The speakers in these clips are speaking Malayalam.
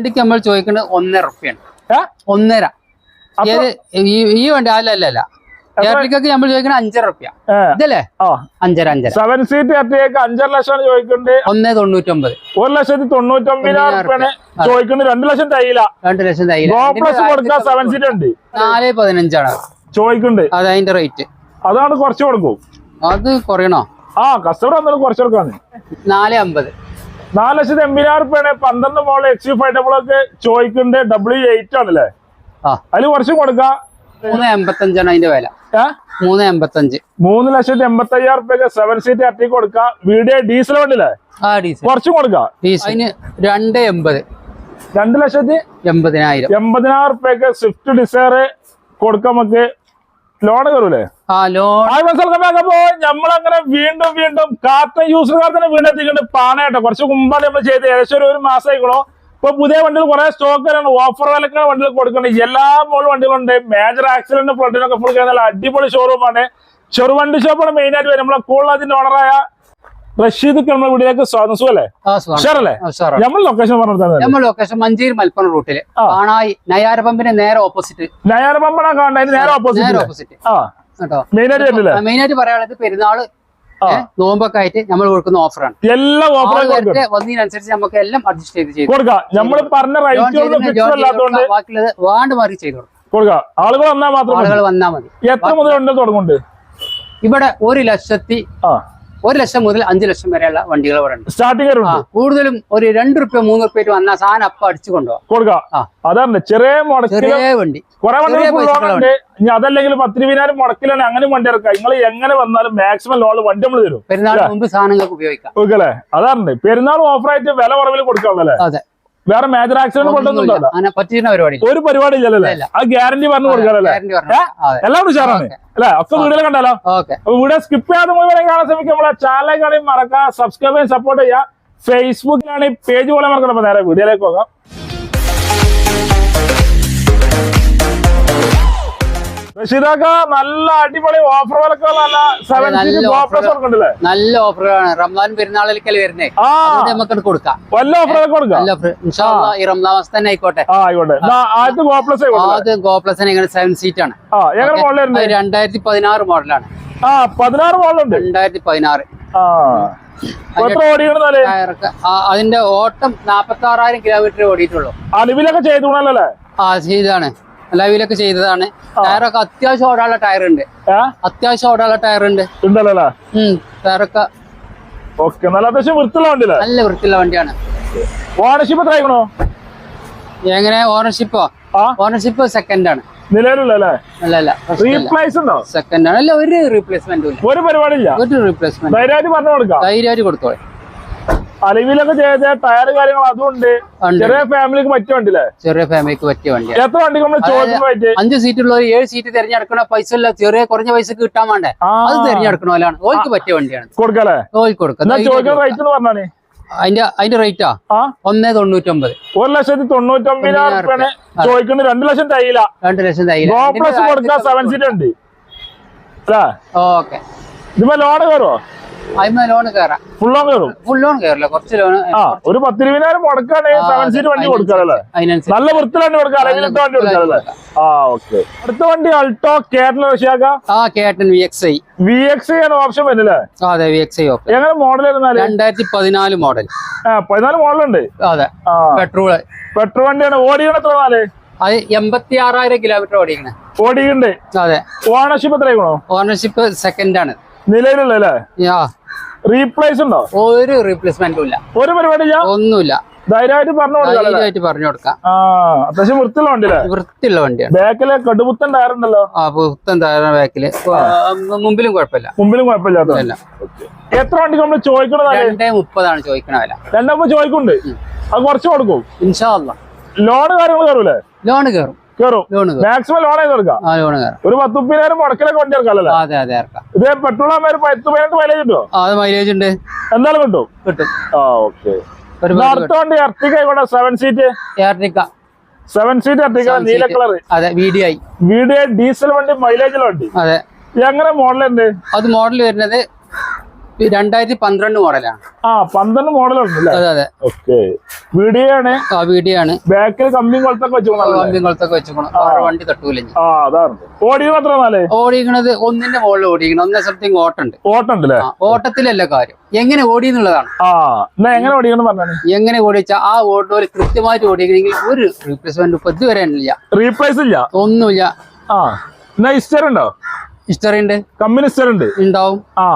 വണ്ടിക്ക് നമ്മൾ ചോദിക്കുന്നത് ഒന്നര റുപ്യാണ്? ഒന്നര. ഈ വണ്ടി അല്ല അല്ല അല്ല. നമ്മൾ ചോദിക്കുന്നത് അഞ്ചര റുപ്യ. ഇതല്ലേ? അഞ്ചര അഞ്ചര. സെവൻ സീറ്റ് എർട്ടിയൊക്കെ അഞ്ചര ലക്ഷം ചോദിക്കുന്നത് ഒന്നേ തൊണ്ണൂറ്റൊമ്പത്. ഒരു ലക്ഷത്തി തൊണ്ണൂറ്റൊമ്പതിനായിരം ചോദിക്കുന്നത് രണ്ട് ലക്ഷം തൈല രണ്ട് ലക്ഷം തൈല പ്ലസ് കൊടുക്കാൻ സെവൻ സീറ്റ് ഉണ്ട്. നാല് പതിനഞ്ചാണ്. ചോദിക്കുന്നുണ്ട് അത് അതിന്റെ റേറ്റ് അതാണ് കുറച്ച് കൊടുക്കും. അത് കുറയണോ? ആ കസ്റ്റമർ കുറച്ച് കൊടുക്കാന്ന്. നാല് അമ്പത്. നാല് ലക്ഷത്തി എൺപതിനായിരം റുപ്യാണ്. പന്ത്രണ്ട് മോൾ എക്സ് യു ഫൈവ് ഡബിൾ ഒക്കെ ചോദിക്കുന്നുണ്ട്. ഡബ്ല്യു എയ്റ്റ് ആണല്ലേ? അതിൽ കുറച്ചും കൊടുക്കാം. മൂന്ന് എൺപത്തഞ്ചാണ് അതിന്റെ വില? മൂന്ന് എൺപത്തഞ്ച്. മൂന്ന് ലക്ഷത്തി എൺപത്തി അയ്യായിരം റുപ്യൊക്കെ സെവൻ സീറ്റ് എർട്ടി കൊടുക്കാം. വീഡിയോ ഡീസൽ ഡീസൽ കുറച്ചും കൊടുക്കാം. അതിന് രണ്ട് എൺപത്. രണ്ട് ലക്ഷത്തി എൺപതിനായിരം. എൺപതിനായിരം രൂപയ്ക്ക് സ്വിഫ്റ്റ് ഡിസയർ കൊടുക്കാം നമുക്ക്. ലോൺ കയറൂലേ? മനസ്സിലാക്കുമ്പോ നമ്മളങ്ങനെ വീണ്ടും വീണ്ടും കാർട്ടൺ യൂസർകാർ തന്നെ വീണ്ടും എത്തിക്കുന്നുണ്ട് പാനയാട്ടോ കുറച്ച് മുമ്പാണ് നമ്മൾ ചെയ്ത് ഏകദേശം ഒരു ഒരു മാസമായിക്കണോ ഇപ്പൊ പുതിയ വണ്ടികൾ കുറെ സ്റ്റോക്ക് സ്റ്റോക്കാണ് ഓഫർ വിലക്കാണ് വണ്ടികൾ കൊടുക്കുന്നുണ്ട്. എല്ലാ മോൾ വണ്ടികളുണ്ട്. മേജർ ആക്സിഡന്റ് ഫ്ലഡിനൊക്കെ ഫുൾ കഴിഞ്ഞാൽ അടിപൊളി ഷോറൂമാണ് ചെറു വണ്ടി ഷോപ്പാണ് മെയിൻ ആയിട്ട് വരും നമ്മളെ കൂടുതൽ അതിന്റെ ഓണറായ റഷീദ് നമ്മുടെ വീട്ടിലേക്ക് സ്വാഗതം. സുഖല്ലേ? ഉഷാറല്ലേ. നമ്മൾ ലൊക്കേഷൻ പറഞ്ഞത് നമ്മൾ ലൊക്കേഷൻ മഞ്ചേരി മലപ്പുറം റൂട്ടിൽ ആണായി നയാര പമ്പിന് നേരെ ഓപ്പോസിറ്റ് നയാര പമ്പാണ് കാണുന്നത്. നേരെ നേരെ ഓപ്പോസിറ്റ് ഓപ്പോസിറ്റ് ആ. കേട്ടോ? മെയിൻ ആയിട്ട് വരില്ലേ? മെയിൻ ആയിട്ട് പറയാനുള്ളത് പെരുന്നാൾ. നോമ്പൊക്കെ ആയിട്ട് നമ്മൾ കൊടുക്കുന്ന ഓഫറാണ് എല്ലാ ഓഫറും വന്നതിനനുസരിച്ച് നമുക്ക് എല്ലാം അഡ്ജസ്റ്റ് ചെയ്ത് ചെയ്തു. കൊടുക്കാം. നമ്മൾ പറഞ്ഞ. ബാക്കിയുള്ളത് വാണ്ട് മാറി ചെയ്തു കൊടുക്കാം. കൊടുക്കാം. ആളുകൾ വന്നാൽ മാത്രം മതി. ആളുകൾ വന്നാൽ മതി. എത്ര മുതൽ ഉണ്ട് തുടങ്ങുന്നുണ്ട്? ഇവിടെ ഒരു ലക്ഷത്തി ഒരു ലക്ഷം മുതൽ അഞ്ചു ലക്ഷം വരെയുള്ള വണ്ടികൾ ഇവിടെ ഉണ്ട്. സ്റ്റാർട്ടിംഗ് കൂടുതലും ഒരു രണ്ട് റുപ്യ മൂന്ന് റുപ്യ വന്ന സാധനം അപ്പം അടിച്ചു കൊണ്ടുപോകാം കൊടുക്കാം. അതാണ് ചെറിയ വണ്ടി. അതല്ലെങ്കിൽ പത്തിരുപതിനായിരം മുടക്കിലാണ് അങ്ങനെ വണ്ടി ഇറക്കാം നിങ്ങൾ എങ്ങനെ വന്നാലും മാക്സിമം ലോൾ വണ്ടി നമ്മൾ തരും. പെരുന്നാൾ മുമ്പ് സാധനങ്ങൾക്ക് ഉപയോഗിക്കാം. ഓക്കെ അല്ലേ? അതാണ്. പെരുന്നാൾ ഓഫറായിട്ട് വില കുറവിൽ കൊടുക്കാമല്ലേ അതെ. വേറെ മേജർ ആക്സിഡന്റ് കൊണ്ടൊന്നും അങ്ങനെ പറ്റുന്ന പരിപാടി ഒരു പരിപാടി ഇല്ലല്ലേ ഇല്ല. ആ ഗ്യാരണ്ടി പറഞ്ഞു കൊടുക്കാറല്ലേ എല്ലാം ഉഷാറാണ്. അല്ലെ? ഒക്കെ വീഡിയോ കണ്ടാലോ? അപ്പൊ വീഡിയോ സ്കിപ്പ് ചെയ്യാതെ മുഴുവൻ കാണാൻ ശ്രമിക്കും നമ്മളെ കളിയും മറക്കാം സബ്സ്ക്രൈബ് ചെയ്യാൻ സപ്പോർട്ട് ചെയ്യാം ഫേസ്ബുക്കിലാണ് ഈ പേജ് പോലെ മറക്കണം അപ്പൊ നേരെ വീഡിയോയിലേക്ക് പോകാം. റഷീദാക്ക നല്ല അടിപൊളി ഓഫർ വിലക്കുള്ള നല്ല ഓഫറാണ് റംസാൻ പെരുന്നാളിലേക്കല്ലേ വരുന്നേ? നമുക്ക് കൊടുക്കാം. വല്ല ഓഫർ കൊടുക്കാം. ഈ റംസാൻ മാസം തന്നെ ആയിക്കോട്ടെ. ആദ്യത്തെ ഗോപ്ലസ് ആദ്യം ഇങ്ങനെ സെവൻ സീറ്റ് ആണ്. രണ്ടായിരത്തി പതിനാറ് മോഡലാണ്. ആ പതിനാറ് രണ്ടായിരത്തി പതിനാറ് അതിന്റെ ഓട്ടം നാപ്പത്തി ആറായിരം കിലോമീറ്റർ ഓടിയിട്ടുള്ളൂ അലിവിലൊക്കെ ആ ചെയ്തതാണ് ലൈവിലൊക്കെ ചെയ്തതാണ്. ടയറൊക്കെ അത്യാവശ്യം ഓടാനുള്ള ടയർ ഉണ്ട് അത്യാവശ്യം ഓടാനുള്ള ടയർ ഉണ്ട് ഉണ്ടല്ലേ ടയറൊക്കെ ഓക്കെ നല്ല അത്യാവശ്യം വൃത്തിയുള്ള വണ്ടിയില്ലേ? നല്ല വൃത്തിയുള്ള വണ്ടിയാണ്. ഓണർഷിപ്പ് എത്ര ആയിക്കണോ? എങ്ങനെ? ഓണർഷിപ്പോ ഓണർഷിപ്പ് സെക്കൻഡ് ആണ്. സെക്കൻഡ് ആണ്. അല്ല ഒരു റീപ്ലേസ്മെന്റ് ഒരു പരിപാടി ഒരു റീപ്ലേസ്മെന്റ് ധൈര്യമായിട്ട് കൊടുത്തോളെ. അലവിലൊക്കെ ചെയ്ത ടയർ കാര്യങ്ങൾ അതും ഉണ്ട്. ഉണ്ട്. ചെറിയ ഫാമിലിക്ക് പറ്റിയ വണ്ടിയില്ലേ? ചെറിയ ഫാമിലിക്ക് പറ്റിയ വണ്ടി എത്ര വണ്ടി നമ്മൾ ചോദിച്ചു അഞ്ച് സീറ്റുള്ള ഒരു ഏഴ് സീറ്റ് തിരഞ്ഞെടുക്കണ പൈസ ഇല്ല. ചെറിയ കുറഞ്ഞ പൈസ കിട്ടാൻ വേണ്ടേ. അത് തിരഞ്ഞെടുക്കണ പോലാണ് ഓൾക്ക് പറ്റിയ വണ്ടിയാണ്. കൊടുക്കല്ലേ? കൊടുക്കാം അതിന്റെ അതിന്റെ റേറ്റാ ഒന്നേ തൊണ്ണൂറ്റൊമ്പത്. ഒരു ലക്ഷത്തി തൊണ്ണൂറ്റൊമ്പതിനായിരം ചോദിക്കുന്നത്. രണ്ട് ലക്ഷം തൈല രണ്ടു ലക്ഷം തൈല കൊടുക്കാൻ സെവൻ സീറ്റ് ഉണ്ട്. ഓക്കെ. ഇതിപ്പോ ലോൺ കയറുമോ അതിന് ലോൺ കയറാം ഫുൾ ലോൺ കയറും ഫുൾ ലോൺ കയറില്ല കുറച്ച് ലോൺ ആ ഒരു പത്തിരുപതിനായിരം മുടക്കാണെങ്കിൽ സെവൻ സീറ്റ് വണ്ടി കൊടുക്കാറല്ലേ നല്ല വൃത്തിലാണ് വണ്ടി അല്ലെങ്കിൽ അലവിലത്തെ വണ്ടി കൊടുക്കാറല്ലേ ആ ഓക്കെ. അടുത്ത വണ്ടി അൾട്ടോ കേരള ആ കേട്ടൻ V X I V X ആണ് ഓപ്ഷൻ വരുന്നില്ലേ? അതെ വി എക്സ് ഐ ഓക്കെ എങ്ങനെ മോഡൽ വരുന്നാൽ? രണ്ടായിരത്തി പതിനാല് മോഡൽ ആ പതിനാല് മോഡലുണ്ട് അതെ. പെട്രോൾ പെട്രോൾ വണ്ടിയാണ്. ഓടിക്കണ എത്ര നാല്? അത് എൺപത്തി ആറായിരം കിലോമീറ്റർ ഓടിക്കണേ. ഓടിക്കണ്ട്. അതെ. ഓണർഷിപ്പ് എത്രയാണോ ഓണർഷിപ്പ് സെക്കൻഡ് ആണ്. നിലവിലുള്ള റീപ്ലേസ് ഉണ്ടോ? ഒരു റീപ്ലേസ്മെന്റും ഇല്ല. ഒരു പരിപാടി ഒന്നുമില്ല. ധൈര്യമായിട്ട് പറഞ്ഞു കൊടുക്കാം ധൈര്യമായിട്ട് പറഞ്ഞു കൊടുക്കാം. ആ അത്യാവശ്യം വൃത്തിയുള്ള വണ്ടിയില്ലേ? വൃത്തിയുള്ള വണ്ടിയാണ്. ബാക്കിൽ കടുപുത്തൻ ടയറുണ്ടല്ലോ ആ പുത്തൻ ടയറാണ് ബാക്കിൽ. മുമ്പിലും കുഴപ്പമില്ല. മുമ്പിലും കുഴപ്പമില്ലാത്ത ഇല്ല. എത്ര വണ്ടി നമ്മൾ ചോദിക്കണത് രണ്ടേ മുപ്പതാണ് ചോദിക്കണ വില. രണ്ടാകുമ്പോ ചോദിക്കുന്നുണ്ട്. അത് കുറച്ച് കൊടുക്കും? ഇൻഷാല്ല ലോൺ കാര്യങ്ങൾ കയറൂലേ? ലോണ് കയറും. കയറും മാക്സിമം ലോൺ ചെയ്ത് കൊടുക്കാം ഒരു പത്ത് മുപ്പതിനായിരം മുടക്കിലൊക്കെ വണ്ടി ഇറക്കാമല്ലേ അതെ അതെ ഇറക്കാം. ഇത് പെട്രോൾ ആകുമ്പോൾ ഒരു പത്ത് പതിനെട്ട് മൈലേജ് കിട്ടുമോ? അത് മൈലേജ് ഉണ്ട്. എന്തായാലും കിട്ടും. കിട്ടും. ആ ഓക്കെ ഒരു അടുത്ത വണ്ടി എർട്ടിക്ക ഇവിടെ seven seat seven seat Ertiga നീല കളർ അതെ വീഡിയോ ഡീസൽ വണ്ടി അതെ. എങ്ങനെ മോഡലുണ്ട് അത് മോഡൽ വരുന്നത് രണ്ടായിരത്തി പന്ത്രണ്ട് മോഡലാണ്. ആ പന്ത്രണ്ട് മോഡലുണ്ട് അതെ അതെ. ഓക്കെ. വീഡിയോ ആണ് ആ വീഡിയോ ആണ് ബാക്കിൽ കമ്പിയും കൊളത്തൊക്കെ വെച്ചോളാം കമ്പിയും കൊളത്തൊക്കെ വെച്ചോളാം വണ്ടി തട്ടൂല. ആ അതാണ്. ഓടിയത് എത്ര നാലേ ഓടിക്കണത് ഒന്നിന്റെ മുകളിൽ ഓടിക്കണം ഒന്നേ സംതിങ് ഓട്ടുണ്ട് ഓട്ടുണ്ട് ഓട്ടത്തിലല്ല കാര്യം. എങ്ങനെ ഓടി എന്നുള്ളതാണ് ആ എങ്ങനെ ഓടിക്കണം പറഞ്ഞാണ് എങ്ങനെ ഓടിച്ചാ ആ ഓട്ടോയിൽ കൃത്യമായിട്ട് ഓടിക്കണമെങ്കിൽ ഒരു റീപ്ലേസ്മെന്റ് ഇപ്പൊ ഇതുവരെ ഇല്ല റീപ്ലേസ് ഇല്ല? ഒന്നുമില്ല. ആ. എന്നാ ഇസ്റ്റർ ഉണ്ടോ? ഹിസ്റ്ററി ഉണ്ട്. കമ്മ്യൂണിസ്റ്റർ ഉണ്ട്. ഉണ്ടാവും. ആ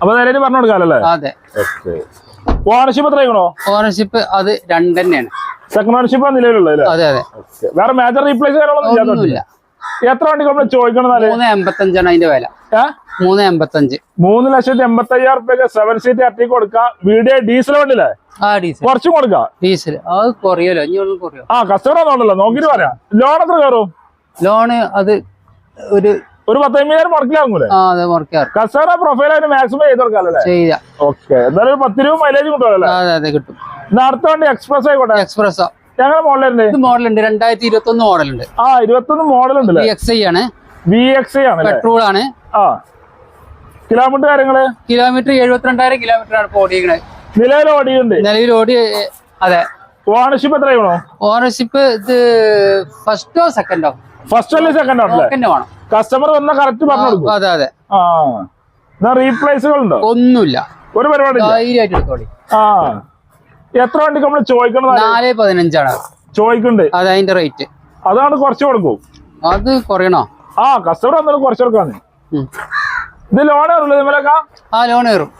അപ്പൊ നേരെ പറഞ്ഞു കൊടുക്കാല്ലേ അതെ. ഓണർഷിപ്പ് എത്രയാണോ ഓണർഷിപ്പ് അത് രണ്ട് തന്നെയാണ് സെക്കൻഡ് ഓണർഷിപ്പ് നിലവിലുള്ളത് അതെ അതെ. വേറെ മേജർ റീപ്ലേസ് ഒന്നുമില്ല. എത്ര വണ്ടി നമ്മൾ ചോദിക്കണം മൂന്ന് എൺപത്തഞ്ചാണ് അതിന്റെ വില? മൂന്ന് എൺപത്തഞ്ച്. മൂന്ന് ലക്ഷത്തി എൺപത്തി അയ്യായിരം റുപ്യക്ക് സെവൻ സീറ്റ് അട്ടി കൊടുക്കാം. വീഡിയോ ഡീസൽ വണ്ടിയില്ലേ? ആ ഡീസൽ കുറച്ചും കൊടുക്കാം? ഡീസൽ അത് കുറയല്ലോ ഇനി കുറയോ? ആ കസ്റ്റമർ നോക്കിട്ട് പറയാം. ലോൺ എത്ര കയറും? ലോണ് അത് ഒരു ഒരു പത്തയ്യായിരം മുടക്കിലാകൂലേ ആ അതെ മുറിക്കാറ് കസ്റ്റമർ പ്രൊഫൈൽ ആയിട്ട് മാക്സിമം ചെയ്ത് കൊടുക്കാല്ലേ ഓക്കെ എന്തായാലും ഒരു പത്ത് രൂപ മൈലേജ് കിട്ടുമല്ലേ അതെ അതെ കിട്ടും. ഇന്ന് അടുത്ത വണ്ടി എക്സ്പ്രസ് ആയിക്കോട്ടെ? എക്സ്പ്രസ് ഞങ്ങളുടെ മോഡലുണ്ട് ഇത് മോഡലുണ്ട് രണ്ടായിരത്തി ഇരുപത്തി ഒന്ന് ഉണ്ട്. ആ ഇരുപത്തി ഒന്ന് മോഡൽ എക്സ് ഐ ആണ്. വി എക്സ് ആണ് അല്ലേ? പെട്രോൾ ആണ്. ആ. കിലോമീറ്റർ കാര്യങ്ങൾ? കിലോമീറ്റർ എഴുപത്തിരണ്ടായിരം കിലോമീറ്റർ ആണ് ഓടിക്കുന്നത് നിലവിൽ ഓടിയുണ്ട് നിലവിൽ ഓടി അതെ. ഓണർഷിപ്പ് എത്രയാണോ ഓണർഷിപ്പ് ഇത് ഫസ്റ്റോ സെക്കൻഡോ ഫസ്റ്റ് അല്ലേ സെക്കൻഡ് ആണല്ലേ കസ്റ്റമർ വന്ന കറക്റ്റ് പറഞ്ഞു കൊടുക്കും. അതെ അതെ. ആ. റീപ്ലേസുകൾ ഉണ്ടോ ഒന്നുമില്ല. ഒരു പരിപാടി. ധൈര്യമായിട്ട് എടുത്തോളി. ആ. എത്ര വണ്ടി നമ്മൾ ചോദിക്കണം നാല് പതിനഞ്ചാണ്. ചോദിക്കണ്ട്. അത് അതിന്റെ റേറ്റ് അതാണ് കുറച്ച് കൊടുക്കും. അത് കുറയണോ? ആ കസ്റ്റമർ വന്നാലും കുറച്ച് കൊടുക്കാന്ന്. ഇത് ലോൺ ഉള്ളത് നിങ്ങളൊക്കെ ആ ലോൺ കയറും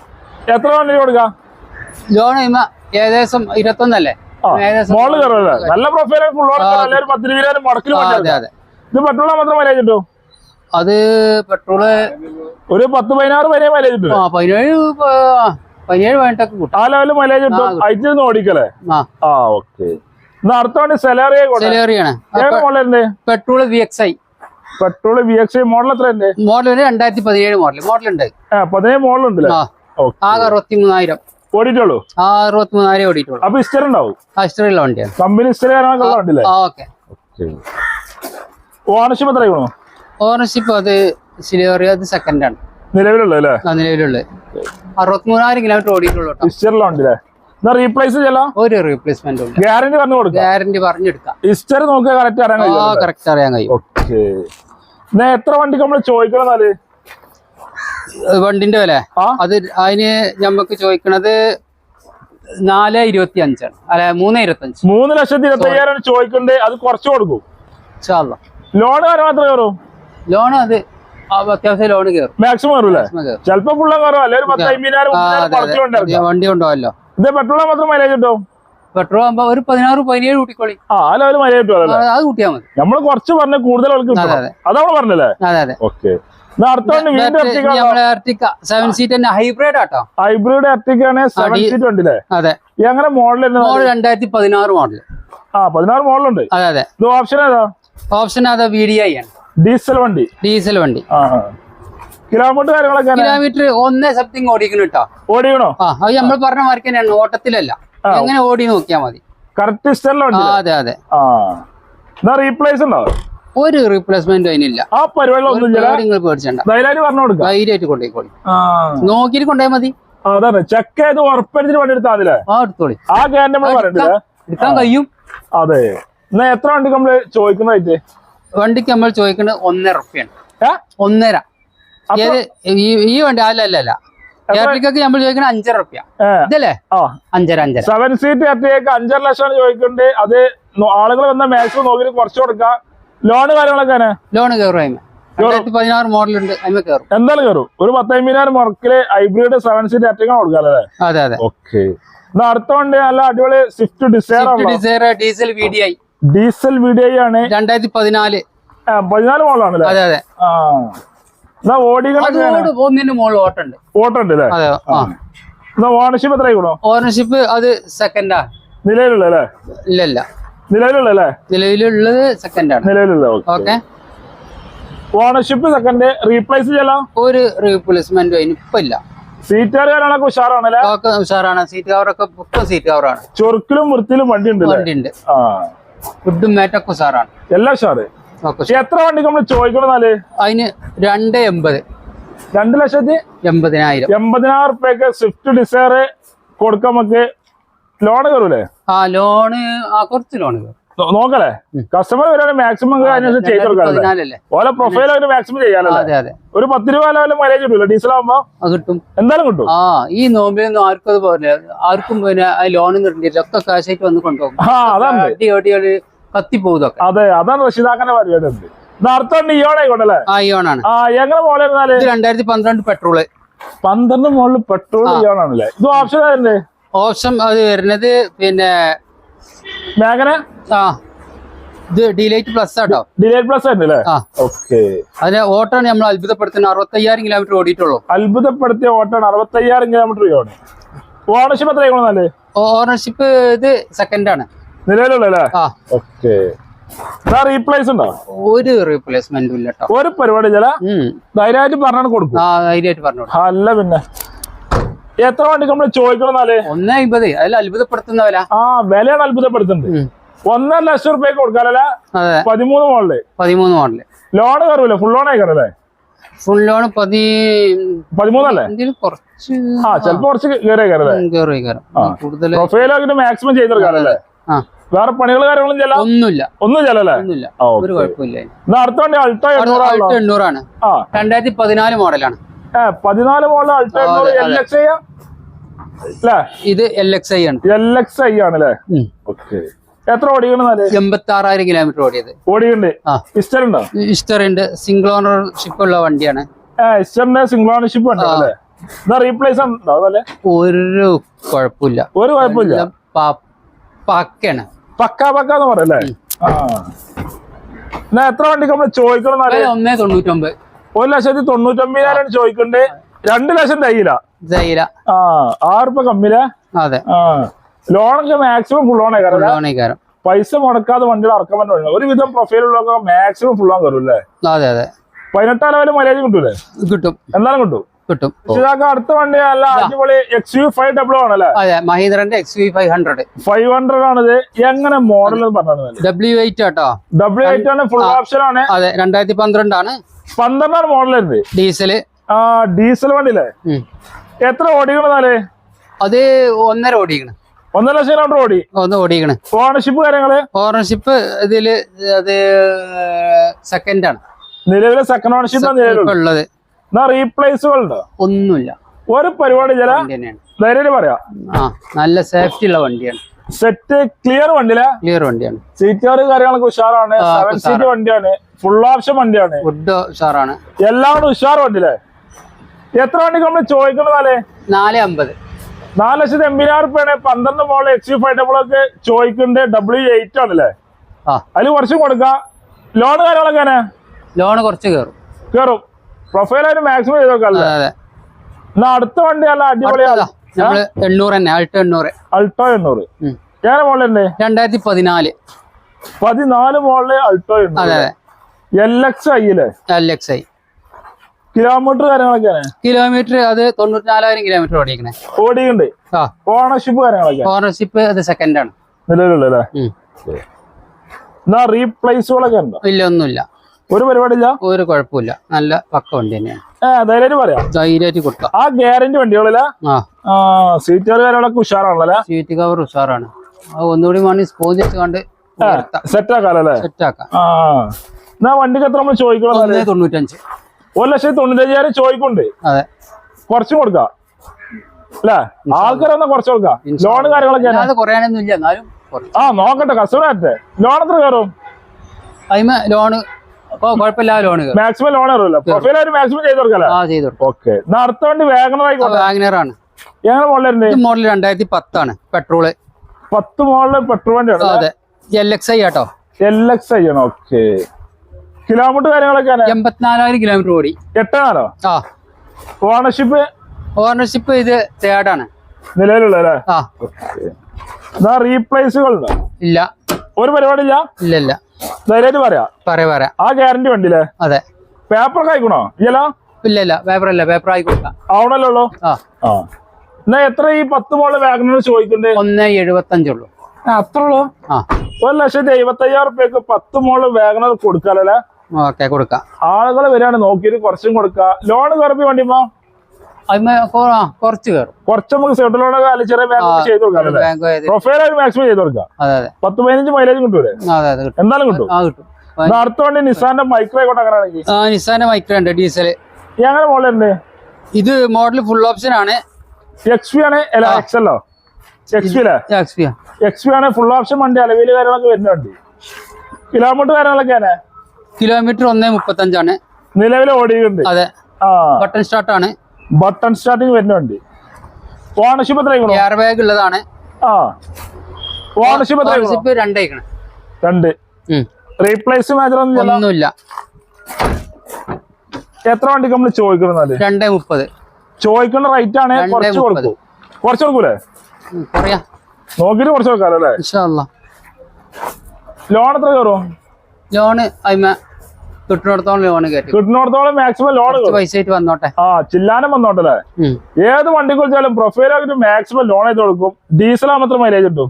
എത്ര വണ്ടി കൊടുക്കാം? ലോൺ ഏകദേശം ഇരുപത്തൊന്നല്ലേ? മോൾ കയറല്ലേ നല്ല പ്രൊഫൈൽ ഫുൾ എല്ലാവരും പത്ത് രൂപ മുടക്കിൽ അതെ അതെ. ഇത് പെട്രോൾ മാത്രം മൈലേജ് കിട്ടും? അത് പെട്രോൾ ഒരു പത്ത് പതിനാറ് വരെ മൈലേജ് കിട്ടും. ആ പതിനേഴ് പതിനേഴ് പതിനെട്ടൊക്കെ കിട്ടും. ആ ലെവലിൽ മൈലേജ് കിട്ടും. അയച്ചു ഓടിക്കലേ ആ ഓക്കെ അടുത്ത വണ്ടി സെലറിയെ കൊണ്ട് സെലേറിയാണ് ഏത് മോഡലുണ്ട് petrol V X I petrol V X model എത്ര ഉണ്ട് മോഡൽ രണ്ടായിരത്തി പതിനേഴ് മോഡൽ മോഡൽ ഉണ്ട്. ആ പതിനേഴ് മോഡൽ ഉണ്ടല്ലേ? ആകെ അറുപത്തി മൂന്നായിരം ഓടിയിട്ടുള്ളൂ? ആ അറുപത്തി മൂന്നായിരം ഓടിയിട്ടുള്ളൂ. അപ്പൊ ഇസ്റ്റർ ഉണ്ടാവും. ആ വണ്ടിയാണ് കമ്പനി ആ ഓക്കെ. ഓണർഷിപ്പ് എത്ര ആയിക്കണോ? ഓണർഷിപ്പ് അത് അത് സെക്കൻഡ് ആണ്. നിലവിലുള്ളത് അറുപത്തി മൂന്നായിരം കിലോമീറ്റർ ഓടിയിട്ടുള്ളൂ റീപ്ലേസ് ഒരു റീപ്ലേസ്മെന്റ് ഗ്യാരണ്ടി പറഞ്ഞു ഗ്യാരണ്ടി പറഞ്ഞെടുക്കാം. ഇസ്റ്റർ നോക്കുക കറക്റ്റ് അറിയാൻ ആ കഴിയും കറക്റ്റ് അറിയാൻ കഴിയും. ഓക്കെ എത്ര വണ്ടിക്ക് നമ്മൾ വണ്ടിന്റെ വില? അത് അതിന് നമുക്ക് ചോദിക്കണത് നാല് ഇരുപത്തി അഞ്ചാണ് അല്ല മൂന്ന് ഇരുപത്തി അഞ്ച് മൂന്ന് ലക്ഷത്തി ഇരുപത്തി അയ്യായിരം ചോദിക്കണ്ടേ? അത് കുറച്ച് കൊടുക്കും. ലോൺ കാര്യം മാത്രമേ കയറൂ? ലോൺ അത് അത്യാവശ്യം ലോൺ കയറും. മാക്സിമം കയറൂലേ ചിലപ്പോ ഫുള്ള കയറും. ഒരു പത്ത് അമ്പതിനായിരം വണ്ടി ഉണ്ടാവല്ലോ ഇത് പെട്രോൾ മാത്രം മൈലേജ് കിട്ടും? പെട്രോൾ ആകുമ്പോ ഒരു പതിനാറ് പതിനേഴ് കൂട്ടിക്കോളി. ആ അല്ല ലെവൽ മൈലേജ് കിട്ടും അല്ലേ? അത് കൂട്ടിയാൽ മതി. നമ്മൾ കുറച്ച് പറഞ്ഞ കൂടുതൽ അതാണ് പറഞ്ഞല്ലേ അതെ അതെ. Okay seven seat hybrid auto. Hybrid seven അടി- സീറ്റ് അതെ. മോഡൽ മോഡൽ രണ്ടായിരത്തി പതിനാറ് മോഡൽ ആ പതിനാറ് മോഡലുണ്ട് അതെ അതെ. ഓപ്ഷൻ ഏതാ? ഓപ്ഷൻ അത് വി ഡി ഐ ആണ്. ഡീസൽ വണ്ടി? ഡീസൽ വണ്ടി. കിലോമീറ്റർ കാര്യങ്ങളൊക്കെ? കിലോമീറ്റർ ഒന്നേ സംതിങ് ഓടിക്കണം കേട്ടോ ഓടിക്കണോ? ആ അത് നമ്മൾ പറഞ്ഞ മാർക്ക് തന്നെയാണ് ഓട്ടത്തിലല്ല. എങ്ങനെ ഓടി നോക്കിയാൽ മതി. കറക്റ്റ് അതെ അതെ. റീപ്ലേസ് ഉണ്ടോ? ഒരു റീപ്ലേസ്മെന്റ് അതിനില്ല. ആ പരിപാടി നിങ്ങൾ പേടിച്ചണ്ട. ധൈര്യമായിട്ട് പറഞ്ഞു കൊടുക്കാം. ധൈര്യമായിട്ട് കൊണ്ടുപോയിക്കോളി നോക്കിയിട്ട് കൊണ്ടുപോയാൽ മതി. ആ, അതാണ്. ചെക്ക് ചെയ്ത് ഉറപ്പെടുത്തിട്ട് വണ്ടി എടുത്താൽ ആ എടുത്തോളി. ആ എടുക്കാൻ കഴിയും. അതെ. എന്നാ എത്ര വണ്ടി നമ്മൾ ചോദിക്കുന്ന വണ്ടിക്ക് നമ്മൾ ചോദിക്കുന്നത് ഒന്നര റുപ്യാണ് ഒന്നര. ഈ വണ്ടി അല്ല അല്ല അല്ല. ഇലക്ട്രിക്കൊക്കെ നമ്മൾ ചോദിക്കുന്നത് അഞ്ചര റുപ്യ ഇതല്ലേ? അഞ്ചര അഞ്ചര. സെവൻ സീറ്റ് എത്തിയേക്ക് അഞ്ചര ലക്ഷമാണ് ചോദിക്കുന്നുണ്ട് അത് ആളുകൾ വന്ന മാക്സിമം നോക്കി കുറച്ച് കൊടുക്കാം. ലോൺ കാര്യങ്ങളൊക്കെ ലോൺ കയറും പതിനാറ് മോഡലുണ്ട് അതിന് കയറും. എന്തായാലും കയറും. ഒരു പത്തമ്പതിനായിരം മുറക്കിൽ ഹൈബ്രിഡ് സെവൻ സീറ്റ് എത്തിക്കാൻ കൊടുക്കാം അല്ലേ? അതെ അതെ. ഓക്കെ അടുത്ത വണ്ടി നല്ല അടിപൊളി Swift Dzire Dzire diesel V D I diesel video ആണ് രണ്ടായിരത്തി പതിനാല് പതിനാല് മോളാണല്ലേ അതെ. അതെ ഒന്നിന് മുകളിൽ ഓട്ടുണ്ട് ഓട്ടുണ്ട് അതെ ഓണർഷിപ്പ് എത്ര ഓണർഷിപ്പ് അത് സെക്കൻഡാ നിലവിലുള്ള അല്ലേ ഇല്ല ഇല്ല. നിലവിലുള്ള അല്ലേ നിലവിലുള്ളത് സെക്കൻഡാണ് നിലവിലുള്ള ഓക്കെ. ഓണർഷിപ്പ് സെക്കൻഡ് റീപ്ലേസ് ചെയ്യാം ഒരു റീപ്ലേസ്മെന്റ് ഇല്ല. സീറ്റുകാർ കാര്യങ്ങളൊക്കെ ഉഷാറാണല്ലേ? ഒക്കെ ഉഷാറാണ്. സീറ്റ് കവറൊക്കെ പുത്തൻ സീറ്റ് കവറാണ്. ചൊറുക്കിലും വൃത്തിയിലും വണ്ടി ഉണ്ട് വണ്ടി ഉണ്ട് ആ. ഫുഡും മേറ്റൊക്കെ ഉഷാറാണ്. എല്ലാം ഉഷാറ്? ഒക്കെ എത്ര വണ്ടി നമ്മൾ ചോദിക്കണെന്നാൽ അതിന് രണ്ട് എൺപത്. രണ്ട് ലക്ഷത്തി? എൺപതിനായിരം. എൺപതിനായിരം റുപ്യക്ക് സ്വിഫ്റ്റ് ഡിസയർ കൊടുക്കാൻ നമുക്ക് ലോൺ കയറൂലേ ആ ലോണ് ആ കുറച്ച് ലോണ് കയറും നോക്കല്ലേ? കസ്റ്റമർ വരുവാണെങ്കിൽ മാക്സിമം അതിനനുസരിച്ച് ചെയ്ത് കൊടുക്കാല്ലേ പതിനാലല്ലേ? ഓരോ പ്രൊഫൈൽ അവർ മാക്സിമം ചെയ്യാനല്ലേ ഒരു പത്ത് രൂപ ലെവലിൽ മൈലേജ് കിട്ടില്ല ഡീസൽ ആവുമ്പോ? കിട്ടും. എന്തായാലും കിട്ടും. ആ ഈ നോമ്പിലൊന്നും ആർക്കും അത് പോകില്ല ആർക്കും പിന്നെ ലോണും കിട്ടില്ല ഒക്കെ കാശായിട്ട് വന്ന് കൊണ്ടുപോകും. അടി കത്തിപ്പോകുതൊക്കെ അതെ അതാണ് റഷീദാക്കന്റെ പരിപാടി ഉണ്ട് നടത്തണ്ട് ഇയോടെ ആയിക്കോട്ടല്ലേ? ആ ഇയോണാണ് ആ എങ്ങനെ മോളിരുന്നാൽ ഇത് രണ്ടായിരത്തി പന്ത്രണ്ട് പെട്രോൾ പന്ത്രണ്ട് മുകളിൽ പെട്രോൾ ഇയോണാണല്ലേ ഇത് ഓപ്ഷൻ ആയിരുന്നേ ഓപ്ഷൻ അത് വരുന്നത് പിന്നെ മേഘന ആ. ഇത് delight plus auto. Delight plus ആയിരുന്നല്ലേ okay. ഓട്ടാണ് നമ്മൾ അത്ഭുതപ്പെടുത്തുന്നത് അറുപത്തയ്യായിരം കിലോമീറ്റർ ഓടിയിട്ടുള്ളൂ. അത്ഭുതപ്പെടുത്തിയ ഓട്ടാണ് അറുപത്തയ്യായിരം കിലോമീറ്റർ ഓടി. ഓണർഷിപ്പ് എത്രയാണ് ഓണർഷിപ്പ് ഇത് സെക്കൻഡ് ആണ് ഓക്കെ. റീപ്ലേസ് ഉണ്ടോ? ഒരു റീപ്ലേസ്മെന്റും ഇല്ല ഒരു പരിപാടി ചില ധൈര്യമായിട്ട് പറഞ്ഞാണ് കൊടുക്കും. ആ ധൈര്യമായിട്ട് പറഞ്ഞു അല്ല പിന്നെ. എത്ര വണ്ടി നമ്മൾ ചോദിക്കണമെന്നാൽ ഒന്ന് അമ്പത് അതിൽ അത്ഭുതപ്പെടുത്തുന്ന വില. ആ വിലയാണ് അത്ഭുതപ്പെടുത്തുന്നത്. ഒന്നര ലക്ഷം റുപ്യക്ക് കൊടുക്കാനല്ല? പതിമൂന്ന് മോഡൽ. പതിമൂന്ന് മോഡൽ. ലോൺ കയറൂല? ഫുൾ ലോൺ കയറല്ലേ ഫുൾ ലോൺ പതി പതിമൂന്നല്ലേ? കുറച്ച് ആ ചിലപ്പോ കുറച്ച് കയറിയ കയറല്ലേ കയറി കൂടുതൽ മാക്സിമം ചെയ്തെടുക്കാറല്ലേ വേറെ പണികൾ കാര്യങ്ങളും ചെല്ലാം ഒന്നുമില്ല. ഒന്നും ചെല്ലല്ലേ ഒന്നുമില്ല. ഒരു. കുഴപ്പമില്ല. അടുത്ത വണ്ടി അൾട്ടോ എണ്ണൂറാണ്. രണ്ടായിരത്തി പതിനാല് മോഡലാണ്. പതിനാല് മോളിൽ എണ്ണൂറ് എൽ എക്സ് ഐ അല്ലേ ഇത് എൽ എക്സ് ഐ ആണ്. എൽ എക്സ് ഐ ആണ് ഓക്കെ. എത്ര ഓടിക്കണെന്നാൽ എൺപത്തി ആറായിരം കിലോമീറ്റർ ഓടിയത്. ഓടിയുണ്ട് ഇസ്റ്റർ ഉണ്ടോ? സിംഗിൾ ഓണർഷിപ്പ് ഉള്ള വണ്ടിയാണ്. സിംഗിൾ ഓണർഷിപ്പ് ഉണ്ടോ അല്ലേ? റീപ്ലേസ് ഉണ്ടോ അതല്ലേ? ഒരു കുഴപ്പമില്ല. ഒരു കുഴപ്പമില്ല. പക്കാണ് പക്ക പക്ക എന്ന് പറയല്ലേ? എത്ര വണ്ടിക്ക് നമ്മൾ വില ഒന്നേ തൊണ്ണൂറ്റൊമ്പത്. ഒരു ലക്ഷത്തി തൊണ്ണൂറ്റൊമ്പതിനായിരം ചോദിക്കണ്ടേ. രണ്ട് ലക്ഷം തൈല തൈല ആ ആറ് രൂപ കമ്മില? അതെ. ആ ലോണൊക്കെ മാക്സിമം ഫുൾ ഓൺ ആയിക്കാരം പൈസ മുടക്കാതെ വണ്ടികൾ ഇറക്കാൻ പറ്റും ഒരുവിധം പ്രൊഫൈലുള്ളൊക്കെ മാക്സിമം ഫുൾ ഓൺ കയറും അല്ലേ? അതെ അതെ. പതിനെട്ടാം ലെവൽ മര്യാദ കിട്ടൂലേ? കിട്ടും. എന്തായാലും കിട്ടും. കിട്ടും. അടുത്ത വണ്ടി അല്ല അടിപൊളി എക്സ് യു ഫൈവ് ഡബിൾ ആണല്ലേ? അതെ മഹീന്ദ്രന്റെ X U five hundred five hundred ആണിത്. എങ്ങനെ മോഡൽ പറഞ്ഞത് ഡബ്ല്യു എയ്റ്റ് കേട്ടോ ഡബ്ല്യു എയ്റ്റ് ആണ് ഫുൾ ഓപ്ഷൻ ആണ്. അതെ രണ്ടായിരത്തി പന്ത്രണ്ടാണ് പന്ത്രണ്ടാണ് മോഡൽ ഡീസൽ. ആ ഡീസൽ വണ്ടിയില്ലേ. എത്ര ഓടിക്കണെന്നാൽ അത് ഒന്നര ഓടിക്കണം. ഒന്നര ലക്ഷം കിലോമീറ്റർ ഓടി. ഒന്ന് ഓടിക്കണ്. ഓണർഷിപ്പ് കാര്യങ്ങൾ? ഓണർഷിപ്പ് ഇതിൽ അത് സെക്കൻഡ് ആണ്. നിലവിലെ സെക്കൻഡ് ഓണർഷിപ്പ് ഉള്ളത്. എന്നാ റീപ്ലേസുകൾ ഒന്നുമില്ല. ഒരു പരിപാടി ചില ധൈര്യം പറയാ. ആ നല്ല സേഫ്റ്റി ഉള്ള വണ്ടിയാണ്. സെറ്റ് ക്ലിയർ വണ്ടിയിലെ? ക്ലിയർ വണ്ടിയാണ്. സീറ്റുകാർ കാര്യങ്ങളൊക്കെ ഉഷാറാണ്. സെവൻ സീറ്റ് വണ്ടിയാണ്. ഫുൾ ഓപ്ഷൻ വണ്ടിയാണ്. ഫുഡ് ഉഷാറാണ്. എല്ലാം കൂടെ ഉഷാർ വണ്ടിയില്ലേ എത്ര വണ്ടി നമ്മൾ ചോദിക്കണതാലേ നാല്? അമ്പത്. നാല് ലക്ഷത്തി എൺപതിനായിരം റുപ്യാണ്. പന്ത്രണ്ട് മോൾ എക്സ് യു ഫൈവ് ഒക്കെ ചോദിക്കുന്നുണ്ട്. ഡബ്ല്യു എയ്റ്റ് ആണല്ലേ? അതിൽ കുറച്ചും കൊടുക്കാം. ലോൺ കാര്യങ്ങളൊക്കെ ലോൺ ലോണ് കുറച്ച് കയറും. കയറും. പ്രൊഫൈലായിട്ട് മാക്സിമം ചെയ്ത് നോക്കാം അതെ അതെ. എന്നാ അടുത്ത വണ്ടി അല്ല അടിപൊളിയാണ് എണ്ണൂറ് തന്നെ അൾട്ടോ എണ്ണൂറ്. അൾട്ടോ എണ്ണൂറ്. ഏറെ മോളുണ്ട് രണ്ടായിരത്തി പതിനാല്. പതിനാല് മോളിൽ അൾട്ടോ അതെ അതെ. എൽ എക്സ് ഐയില്ലേ എൽ എക്സ് ഐ കിലോമീറ്റർ കാര്യങ്ങളൊക്കെയാണ്? കിലോമീറ്റർ അത് തൊണ്ണൂറ്റിനാലായിരം കിലോമീറ്റർ ഓടിക്കണേ ഓടിയുണ്ട് ഓണർഷിപ്പ് കാര്യങ്ങളൊക്കെ? ഓണർഷിപ്പ് അത് സെക്കൻഡ് ആണ്. എന്നാ റീപ്ലേസുകളൊക്കെ ഉണ്ടോ? ഇല്ല ഒന്നുമില്ല. ഒരു പരിപാടിയില്ല? ഒരു കുഴപ്പമില്ല. നല്ല പക്ക വണ്ടി തന്നെയാണ്. ഏ ധൈര്യം പറയാം. ധൈര്യമായിട്ട് കൊടുക്കാം. ആ ഗ്യാരണ്ടി വണ്ടികളില്ല ആ. ആ സീറ്റുകൾ കാര്യങ്ങളൊക്കെ ഉഷാറാണല്ലേ? സീറ്റ് കവർ ഉഷാറാണ്. ഒന്നുകൂടി വേണി സ്പോഞ്ച് കണ്ട് സെറ്റ് ആക്കാല്ലേ സെറ്റ് ആക്കാം. എന്നാ വണ്ടിക്ക് എത്ര നമ്മൾ ചോദിക്കണം തൊണ്ണൂറ്റഞ്ച്. ഒരു ലക്ഷത്തി തൊണ്ണൂറ്റഞ്ചായിരം ചോദിക്കുന്നുണ്ട്. അതെ. കുറച്ചും കൊടുക്കാം. അല്ലേ? ആൾക്കാരെന്നാ കുറച്ച് കൊടുക്കാം. ലോൺ കാര്യങ്ങളൊക്കെ കുറയാനൊന്നും ഇല്ല. എന്നാലും ആ നോക്കട്ടെ കസ്റ്റമർ ആയിട്ട് ലോൺ എത്ര കയറും? ലോണ് അപ്പൊ കുഴപ്പമില്ല മാക്സിമം ലോൺ കയറുമല്ലോ പ്രൊഫൈൽ മാക്സിമം ചെയ്ത് ആ ചെയ്തു കൊടുക്കും. ഓക്കെ എന്നാ അടുത്ത വണ്ടി വേഗം ആയിക്കോട്ടെ വാഗ്നർ ആണ് എങ്ങനെ മോളിലുണ്ട് മോഡൽ രണ്ടായിരത്തി പത്താണ് പെട്രോൾ പത്ത് മോഡൽ പെട്രോൾ വണ്ടിയാണ് അതെ. L X I auto. L X I ആണ് ഓക്കെ കിലോമീറ്റർ കാര്യങ്ങളൊക്കെ എൺപത്തിനാലായിരം കിലോമീറ്റർ ഓടി. എട്ടാണോ? ആ. ഓണർഷിപ്പ് ഓണർഷിപ്പ് ഇത് തേർഡാണ് നിലവിലുള്ള ഉണ്ടോ ഇല്ല. ഒരു പരിപാടി ഇല്ല ഇല്ല ഇല്ല. ധൈര്യമായിട്ട് പറയാ. പറയാ പറയാ. ആ ഗ്യാരണ്ടി വണ്ടിയില്ലേ അതെ. പേപ്പർ ഒക്കെ ആയിക്കണോ? ഇല്ലല്ലോ? ഇല്ല ഇല്ല പേപ്പർ അല്ല പേപ്പർ ആയി കൊടുക്കാം. ആവണല്ലോ ആ. ആ. എന്നാ എത്ര ഈ പത്ത് മോൾ വാഗനർ ചോദിക്കണ്ടേ ഒന്ന് എഴുപത്തഞ്ചുള്ളൂ. അത്ര ഉള്ളൂ ആ. ഒരു ലക്ഷത്തി എഴുപത്തയ്യായിരം റുപ്യക്ക് പത്ത് മോൾ വാഗനർ കൊടുക്കാലല്ലേ? ഓക്കെ കൊടുക്കാം. ആളുകൾ വരാണ് നോക്കിയിട്ട് കുറച്ചും കൊടുക്കാം. ലോൺ വണ്ടിപ്പോ അതിന് കുറച്ച് കയറും കുറച്ച് നമുക്ക് സെട്ടിൽ ലോണൊക്കെ അല്ലെങ്കിൽ ചെറിയ ചെയ്ത് കൊടുക്കാം അല്ലേ? പ്രൊഫൈൽ ആയിട്ട് മാക്സിമം ചെയ്ത് കൊടുക്കാം. അതെ അതെ. പത്ത് പതിനഞ്ച് മൈലേജ് കിട്ടൂലേ? അതെ അതെ കിട്ടും. എന്തായാലും കിട്ടും. ആ കിട്ടും. എന്നാ അടുത്ത വണ്ടി നിസാന്റെ മൈക്രോ ആയിക്കോട്ടെ അങ്ങനെ ആണെങ്കിൽ ആ നിസാന്റെ മൈക്രോ ഉണ്ട് ഡീസൽ ഇത് മോഡൽ ഫുൾ ഓപ്ഷൻ ആണ് എക്സ് പി ആണ്. അല്ല എക്സ് എല്ലോ എക്സ് പി അല്ലേ? എക്സ് പി ആണ് ഫുൾ ഓപ്ഷൻ വണ്ടി അലവിൽ കാര്യങ്ങളൊക്കെ വരുന്ന വണ്ടി. കിലോമീറ്റർ കാര്യങ്ങളൊക്കെയാണ് കിലോമീറ്റർ ഒന്നേ മുപ്പത്തഞ്ചാണ്. നിലവിൽ ഓടിയിട്ടുണ്ട്. അതെ. ബട്ടൺ സ്റ്റാർട്ട് ആണ്. ബട്ടൺ സ്റ്റാർട്ടിങ് വരുന്ന വണ്ടി. ഓണർഷിപ്പ് എത്ര എയർ ബാഗ് ഉള്ളതാണ്. ആ. ഓണർഷിപ്പ് ഓണർഷിപ്പ് രണ്ട്. റീപ്ലേസ് മാത്രമൊന്നുമില്ല. ഒന്നുമില്ല. എത്ര വണ്ടിക്ക് നമ്മൾ ചോദിക്കണമെന്നാൽ രണ്ടേ മുപ്പത്. ചോദിക്കുന്ന റേറ്റ് ആണ് കുറച്ച്. കൊടുക്കും. കുറച്ച് കൊടുക്കൂലേ? നോക്കിട്ട് കുറച്ച് കൊടുക്കാലോ അല്ലേ? ലോൺ എത്ര കയറും? ലോണ് അയിമ കിട്ടുന്നിടത്തോളം ലോൺ കയറ്റി. കിട്ടുന്നിടത്തോളം മാക്സിമം ലോൺ പൈസ ആയിട്ട് വന്നോട്ടെ. ആ ചില്ലാനം വന്നോട്ടല്ലേ ഉം. ഏത് വണ്ടി കുറിച്ചാലും പ്രൊഫൈൽ ആയിട്ട് മാക്സിമം ലോൺ ചെയ്ത് കൊടുക്കും. ഡീസൽ മാത്രം മൈലേജ് കിട്ടും?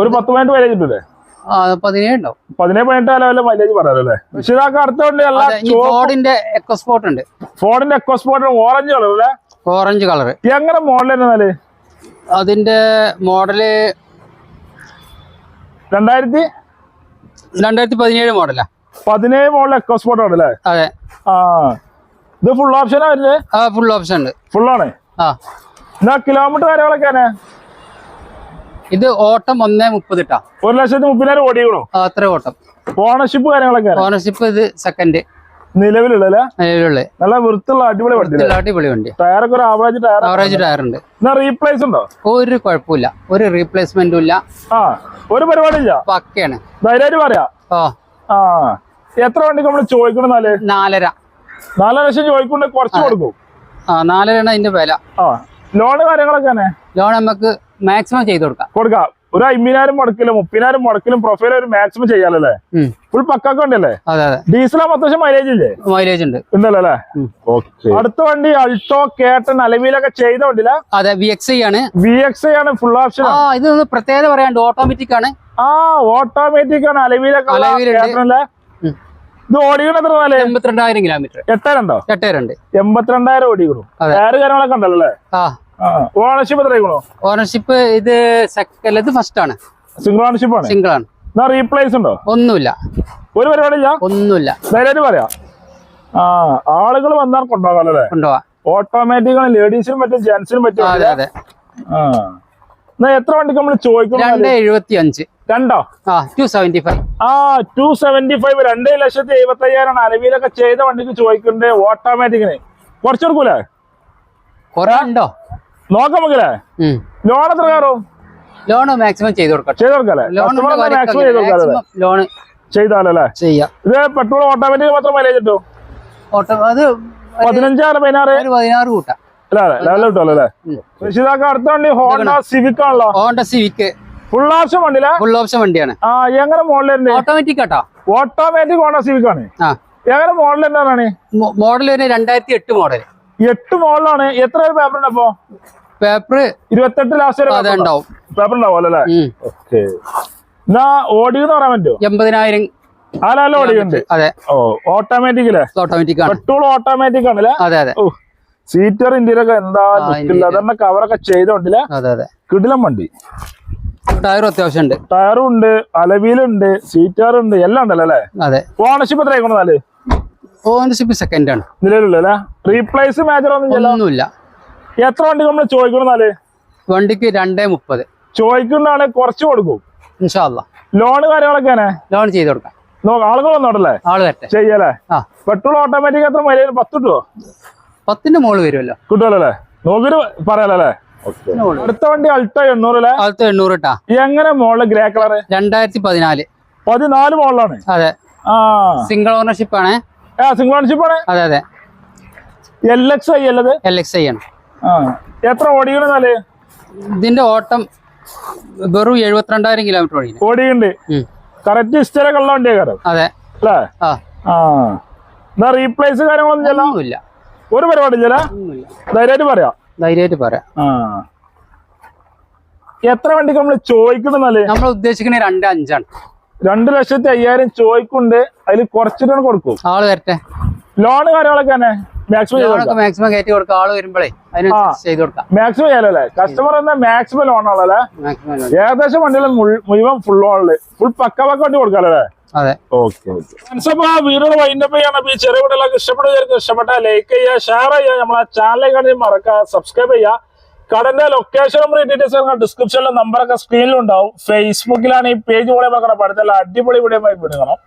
ഒരു പത്ത് പതിനെട്ട് മൈലേജ് കിട്ടൂലേ? ഫോർഡിന്റെ എക്കോസ്പോർട്ട് ഉണ്ട്. ഫോർഡിന്റെ എക്കോസ്പോർട്ട് ഓറഞ്ച് കളർ അല്ലേ? ഓറഞ്ച് കളറ് എങ്ങനെ മോഡൽ എന്നാൽ അതിന്റെ മോഡൽ രണ്ടായിരത്തി? രണ്ടായിരത്തി പതിനേഴ് മോഡലാ പതിനേഴ് മോളിൽ എക്കോ സ്പോർട്ട് ആണ് അല്ലേ? അതെ. ആ. ഇത് ഫുൾ ഓപ്ഷനാ വരുന്നത് ആ ഫുൾ ഓപ്ഷൻ ഉണ്ട്. ഫുൾ ആ. എന്നാ കിലോമീറ്റർ കാര്യങ്ങളൊക്കെയാണ് ഇത് ഓട്ടം ഒന്നേ മുപ്പത് ഇട്ടാ. ഒരു ലക്ഷത്തി മുപ്പതിനായിരം ഓടിയോ അത്ര ഓട്ടം. ഓണർഷിപ്പ് കാര്യങ്ങളൊക്കെ ഓണർഷിപ്പ് ഇത് സെക്കൻഡ് നിലവിലുള്ള നല്ല വൃത്തിയുള്ള അടിപൊളി വണ്ടി അടിപൊളി വണ്ടി. ടയറൊക്കെ ഒരു ആവറേജ് ടയർ ആവറേജ് ടയർ ഉണ്ട്? റീപ്ലേസ് ഉണ്ടോ. ഒരു കുഴപ്പമില്ല. ഒരു റീപ്ലേസ്മെന്റും ഇല്ല. ആ ഒരു പരിപാടിയില്ല. പക്കയാണ്. ധൈര്യമായിട്ട് പറയാ. ആ. ആ. എത്ര വണ്ടിക്ക് നമ്മൾ ചോദിക്കണം നാല്? നാലര. നാല് ലക്ഷം ചോദിക്കൊണ്ട് കുറച്ച് കൊടുക്കും. ആ നാലര അതിന്റെ വില. ആ ലോണ് കാര്യങ്ങളൊക്കെ ലോൺ നമുക്ക് മാക്സിമം ചെയ്ത് കൊടുക്കാം. കൊടുക്കാം. ഒരു അമ്പതിനായിരം മുടക്കിലും മുപ്പതിനായിരം മുടക്കിലും പ്രൊഫൈൽ ഒരു മാക്സിമം ചെയ്യാലല്ലേ. ഫുൾ പക്കൊക്കെ ഉണ്ടല്ലേ ഡീസൽ അത്യാവശ്യം മൈലേജ് ഇല്ലേ? മൈലേജ് ഉണ്ട്. ഉണ്ടല്ലോ അല്ലേ? അടുത്ത വണ്ടി അൾട്ടോ കേട്ടൻ അലവിയിലൊക്കെ ചെയ്ത വണ്ടിയില്ല അതെ വി എക്സ് ആണ്. വി എക്സ് ആണ് ഫുൾ ഓപ്ഷൻ ഇത് പ്രത്യേകത പറയാണ്ട് ഓട്ടോമാറ്റിക് ആണ്. ആ ഓട്ടോമാറ്റിക് ആണ്. അലവിലൊക്കെ ഉള്ള അലവിലുണ്ട്. കേട്ടനല്ലേ ഉം. ഇത് ഓടിക്കണ എത്ര നാല് എൺപത്തിരണ്ടായിരം കിലോമീറ്റർ. എട്ടായിരണ്ടോ എട്ടേരുണ്ട് എൺപത്തിരണ്ടായിരം ഓടിക്കണു. ടയറ് കാര്യങ്ങളൊക്കെ ഉണ്ടല്ലോ ഓണർഷിപ്പ് എത്രയാക്കണോ ഓണർഷിപ്പ് ഇത് സെക്കൻഡ് ഇത് ഫസ്റ്റ് ആണ്. സിംഗിൾ ഓണർഷിപ്പ് ആണ്? സിംഗിൾ ആണ്. റീപ്ലേസ് ഉണ്ടോ? ഒന്നുമില്ല. ഒരു പരിപാടിയില്ല? ഒന്നുമില്ല. ധൈര്യമായിട്ട് പറയാം. ആ ആളുകൾ വന്നാൽ കൊണ്ടുപോകാം അല്ലേ? കൊണ്ടുപോവാ ഓട്ടോമാറ്റിക് ആണ്. ലേഡീസിനും പറ്റും ജെന്റ്സിനും പറ്റും. അതെ അതെ. ആ. എത്ര വണ്ടിക്ക് നമ്മൾ ചോദിക്കണം രണ്ട് എഴുപത്തി അഞ്ച് രണ്ടോ? ആ ടു സെവന്റി ഫൈവ് ആ ടു സെവന്റി ഫൈവ് രണ്ട് ലക്ഷത്തി എഴുപത്തി അയ്യായിരം അലവിയിലൊക്കെ ചെയ്ത വണ്ടിക്ക് ചോദിക്കണ്ടേ ഓട്ടോമാറ്റിക്കിന് കുറച്ചെടുക്കൂലേ കൊറേണ്ടോ കുറെ നോക്കാം നമുക്കല്ലേ ലോൺ എത്ര കയറും? ലോൺ മാക്സിമം ചെയ്ത് കൊടുക്കാം. ചെയ്ത് കൊടുക്കാം മാക്സിമം ചെയ്ത് കൊടുക്കാല്ലേ ലോൺ ചെയ്താലല്ലേ ചെയ്യാം. ഇത് പെട്രോൾ ഓട്ടോമാറ്റിക് മാത്രം മൈലേജ് കിട്ടും? അത് പതിനഞ്ചാറ് പതിനാറ്? പതിനാറ് കൂട്ടാം. Honda Civic full option full option വണ്ടിയാണ്. എങ്ങനെ model automatic automatic Honda Civic ആണ്. എങ്ങനെ മോഡൽ എന്താണ് മോഡൽ രണ്ടായിരത്തി എട്ട് മോഡൽ എട്ട് മോഡലാണ് എത്ര പേപ്പർ ഉണ്ട് അപ്പൊ? പേപ്പർ ഇരുപത്തെട്ട് ലാസ്റ്റ് വരെ ഉണ്ടാവും. പേപ്പർ ഉണ്ടാവും അല്ലേ. ഓക്കെ എന്നാ ഓടിയെന്ന് പറയാൻ പറ്റുമോ എൺപതിനായിരം അതെ. ഓ ഓട്ടോമാറ്റിക് അല്ലേ ഓട്ടോമാറ്റിക് പെട്രോൾ ഓട്ടോമാറ്റിക് ആണല്ലേ? അതെ അതെ. ഓ സീറ്റർ ഇന്ത്യയിലൊക്കെ എന്താ. അതന്നെ കവറൊക്കെ ചെയ്തോണ്ടില്ല? കിടിലം വണ്ടി. ടയറും അത്യാവശ്യം ഉണ്ട് ടയറും ഉണ്ട് അലവീലുണ്ട് സീറ്റാറും ഉണ്ട് എല്ലാം ഉണ്ടല്ലോ അല്ലേ? അതെ. ഓണർഷിപ്പ് എത്ര നാല്? ഓണർഷിപ്പ് സെക്കൻഡ് ആണ്. നിലവിലുള്ള റീപ്ലേസ് മേജർ ഒന്നും ഇല്ല ഒന്നുമില്ല. എത്ര വണ്ടി നമ്മൾ ചോദിക്കണമെന്നാൽ വണ്ടിക്ക് രണ്ടേ മുപ്പത്. ചോദിക്കുന്നതാണ് കുറച്ച് കൊടുക്കും. ലോൺ ലോണ് കാര്യങ്ങളൊക്കെ ലോൺ ചെയ്ത് കൊടുക്കാം. നോക്ക ആളുകൾ വന്നോട്ടല്ലേ? ആൾ ആ. പെട്രോൾ ഓട്ടോമാറ്റിക് എത്ര മൈലേജ് പത്ത് കിട്ടുമോ പത്തിന്റെ മോൾ വരുമല്ലോ. കിട്ടുമല്ലോ അല്ലേ? നോക്കിട്ട് പറയാലോ അല്ലേ? അടുത്ത വണ്ടി അൾട്ട എണ്ണൂറ് അല്ലേ? അൾട്ട എണ്ണൂറ് ഇട്ടാ എങ്ങനെ മോളിൽ ഗ്രേ കളർ? രണ്ടായിരത്തി പതിനാല് പതിനാല് മോളിലാണ്. അതെ. സിംഗിൾ ഓണർഷിപ്പ് ആണ്. സിംഗിൾ ഓണർഷിപ്പ് ആണ്? അതെ അതെ. എൽ എക്സ് ഐ അല്ലത്? എൽ എക്സ് ഐ ആണ്. ആ. എത്ര ഓടിക്കണെന്നാൽ ഇതിന്റെ ഓട്ടം വെറും എഴുപത്തിരണ്ടായിരം കിലോമീറ്റർ ഓടി ഓടിയുണ്ട്. കറക്റ്റ് ഹിസ്റ്ററി ഉള്ള വണ്ടിയാ അതെ. അല്ലേ? ആ. ആ. എന്നാ റീപ്ലേസ് കാര്യങ്ങളൊന്നും ഒന്നുമില്ല. ഒരു പരിപാടി ചില ധൈര്യമായിട്ട് പറയാം. ധൈര്യമായിട്ട് പറയാം. എത്ര വണ്ടിക്ക് നമ്മൾ ചോദിക്കുന്നല്ലേ നമ്മൾ ഉദ്ദേശിക്കുന്നത് രണ്ട് അഞ്ചാണ്. രണ്ടു ലക്ഷത്തി അയ്യായിരം ചോദിക്കുണ്ട് അതിൽ കുറച്ചിട്ടാണ് കൊടുക്കും. ആൾ വരട്ടെ. ലോണ് കാര്യങ്ങളൊക്കെ തന്നെ? മാക്സിമം മാക്സിമം കയറ്റി കൊടുക്കാം. ആൾ വരുമ്പോഴേ അതിനനുസരിച്ച് ചെയ്ത് കൊടുക്കാം. മാക്സിമം കസ്റ്റമർ മാക്സിമം ലോണാണല്ലേ ഏകദേശം വണ്ടികൾ മുഴുവൻ ഫുൾ ലോണിൽ ഫുൾ പക്ക പക്ക വണ്ടി കൊടുക്കാലോ അല്ലേ? അതെ. Okay okay. ആ വീഡിയോ വൈൻഡപ്പ് ചെയ്യണം അപ്പൊ ഈ ചെറിയ ലൈക്ക് ചെയ്യുക ഷെയർ ചെയ്യുക നമ്മളെ ചാനലിൽ മറക്കുക സബ്സ്ക്രൈബ് ചെയ്യുക. കടന്റെ ലൊക്കേഷൻ നമ്പർ ഡീറ്റെയിൽസ് ഡിസ്ക്രിപ്ഷനിലെ നമ്പറൊക്കെ സ്ക്രീനിലുണ്ടാവും ഫേസ്ബുക്കിലാണ് ഈ പേജ് പോലെ വെക്കണം അടുത്തുള്ള അടിപൊളി വീഡിയോ വിടുകണം